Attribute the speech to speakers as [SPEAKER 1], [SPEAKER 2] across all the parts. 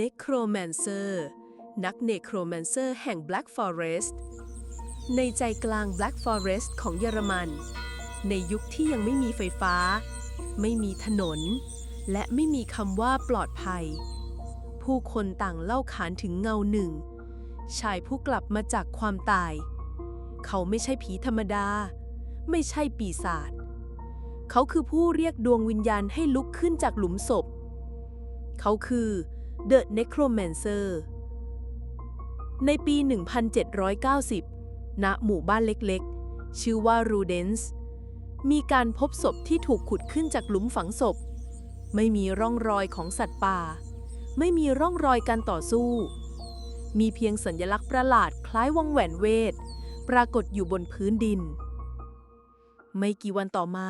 [SPEAKER 1] Necromancer นัก Necromancer แห่ง Black Forest ในใจกลาง Black Forest ของเยอรมัน ในยุคที่ยังไม่มีไฟฟ้า ไม่มีถนน และไม่มีคำว่าปลอดภัย ผู้คนต่างเล่าขานถึงเงาหนึ่ง ชายผู้กลับมาจากความตาย เขาไม่ใช่ผีธรรมดา ไม่ใช่ปีศาจเขาคือผู้เรียกดวงวิญญาณให้ลุกขึ้นจากหลุมศพ เขาคือ The Necromancer ในปี 1790 ณ หมู่บ้านเล็กๆ ชื่อว่ารูเดนส์ มีการพบศพที่ถูกขุดขึ้นจากหลุมฝังศพ ไม่มีร่องรอยของสัตว์ป่า ไม่มีร่องรอยการต่อสู้ มีเพียงสัญลักษณ์ประหลาดคล้ายวงแหวนเวท ปรากฏอยู่บนพื้นดิน ไม่กี่วันต่อมา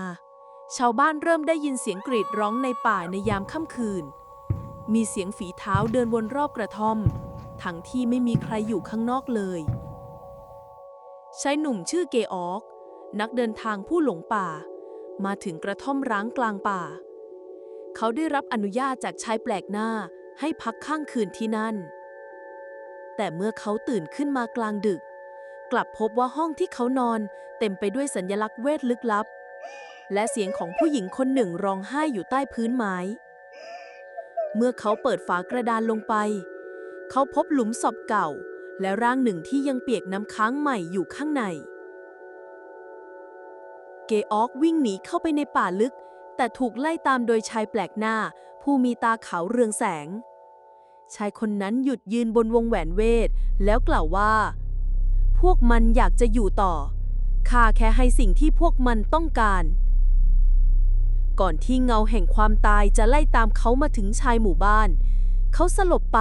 [SPEAKER 1] ชาวบ้านเริ่มได้ยินเสียงกรีดร้องในป่าในยามค่ำคืน มีเสียงฝีเท้าเดินวนรอบกระท่อม ทั้งที่ไม่มีใครอยู่ข้างนอกเลยชายหนุ่มชื่อเกออก นักเดินทางผู้หลงป่า มาถึงกระท่อมร้างกลางป่า เขาได้รับอนุญาตจากชายแปลกหน้าให้พักข้างคืนที่นั่น แต่เมื่อเขาตื่นขึ้นมากลางดึก กลับพบว่าห้องที่เขานอนเต็มไปด้วยสัญลักษณ์เวทลึกลับ และเสียงของผู้หญิงคนหนึ่งร้องไห้อยู่ใต้พื้นไม้ เมื่อเขาเปิดฝากระดานลงไป เขาพบหลุมศพเก่า และร่างหนึ่งที่ยังเปียกน้ำค้างใหม่อยู่ข้างใน เกออกวิ่งหนีเข้าไปในป่าลึก แต่ถูกไล่ตามโดยชายแปลกหน้า ผู้มีตาขาวเรืองแสง ชายคนนั้นหยุดยืนบนวงแหวนเวท แล้วกล่าวว่า พวกมันอยากจะอยู่ต่อข้าแค่ให้สิ่งที่พวกมันต้องการ ก่อนที่เงาแห่งความตายจะไล่ตามเขามาถึงชายหมู่บ้าน เขาสลบไป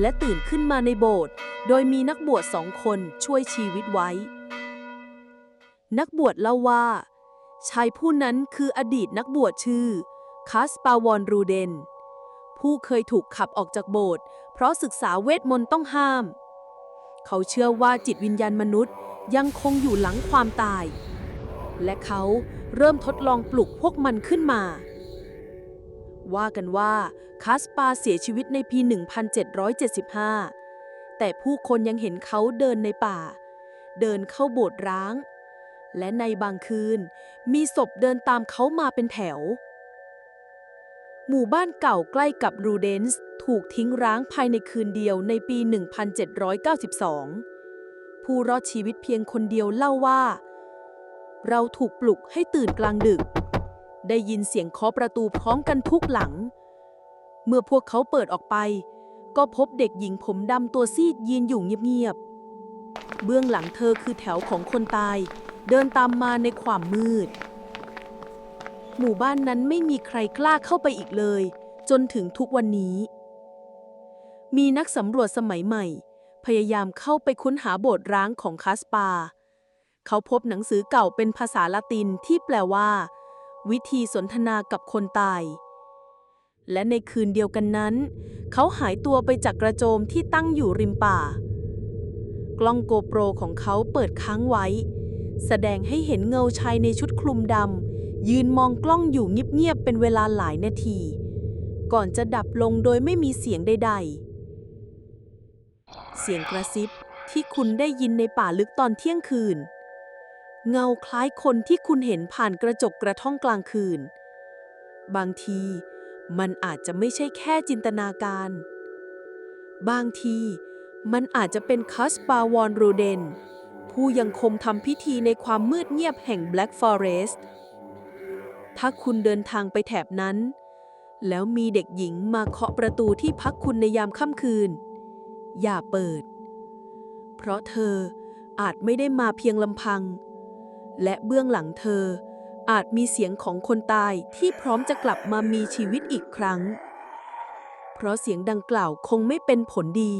[SPEAKER 1] และตื่นขึ้นมาในโบสถ์โดยมีนักบวชสองคนช่วยชีวิตไว้ นักบวชเล่าว่า ชายผู้นั้นคืออดีตนักบวชชื่อคาสปาวอนรูเดน ผู้เคยถูกขับออกจากโบสถ์เพราะศึกษาเวทมนต์ต้องห้าม เขาเชื่อว่าจิตวิญญาณมนุษย์ยังคงอยู่หลังความตาย และเขาเริ่มทดลองปลุกพวกมันขึ้นมา ว่ากันว่าคาสปาเสียชีวิตในปี 1775 แต่ผู้คนยังเห็นเขาเดินในป่า เดินเข้าโบสถ์ร้าง และในบางคืนมีศพเดินตามเขามาเป็นแถว หมู่บ้านเก่าใกล้กับรูเดนส์ถูกทิ้งร้างภายในคืนเดียวในปี 1792 ผู้รอดชีวิตเพียงคนเดียวเล่าว่า เราถูกปลุกให้ตื่นกลางดึก ได้ยินเสียงเคาะประตูพร้อมกันทุกหลัง เมื่อพวกเขาเปิดออกไป ก็พบเด็กหญิงผมดำตัวซีดยืนอยู่เงียบๆ เบื้องหลังเธอคือแถวของคนตาย เดินตามมาในความมืด หมู่บ้านนั้นไม่มีใครกล้าเข้าไปอีกเลย จนถึงทุกวันนี้ มีนักสำรวจสมัยใหม่ พยายามเข้าไปค้นหาโบสถ์ร้างของคาสปา เขาพบหนังสือเก่าเป็นภาษาละตินที่แปลว่า วิธีสนทนากับคนตาย และในคืนเดียวกันนั้น เขาหายตัวไปจากกระโจมที่ตั้งอยู่ริมป่า กล้องโกโปรของเขาเปิดค้างไว้ แสดงให้เห็นเงาชายในชุดคลุมดำยืนมองกล้องอยู่เงียบๆเป็นเวลาหลายนาที ก่อนจะดับลงโดยไม่มีเสียงใดๆ เสียงกระซิบที่คุณได้ยินในป่าลึกตอนเที่ยงคืน เงาคล้ายคนที่คุณเห็นผ่านกระจกกระท่องกลางคืน บางทีมันอาจจะไม่ใช่แค่จินตนาการ บางทีมันอาจจะเป็นคัสปาวอนรูเดน ผู้ยังคงทำพิธีในความมืดเงียบแห่ง Black Forest ถ้าคุณเดินทางไปแถบนั้น แล้วมีเด็กหญิงมาเคาะประตูที่พักคุณในยามค่ำคืน อย่าเปิด เพราะเธออาจไม่ได้มาเพียงลำพัง และเบื้องหลังเธอ อาจมีเสียงของคนตายที่พร้อมจะกลับมามีชีวิตอีกครั้ง เพราะเสียงดังกล่าวคงไม่เป็นผลดี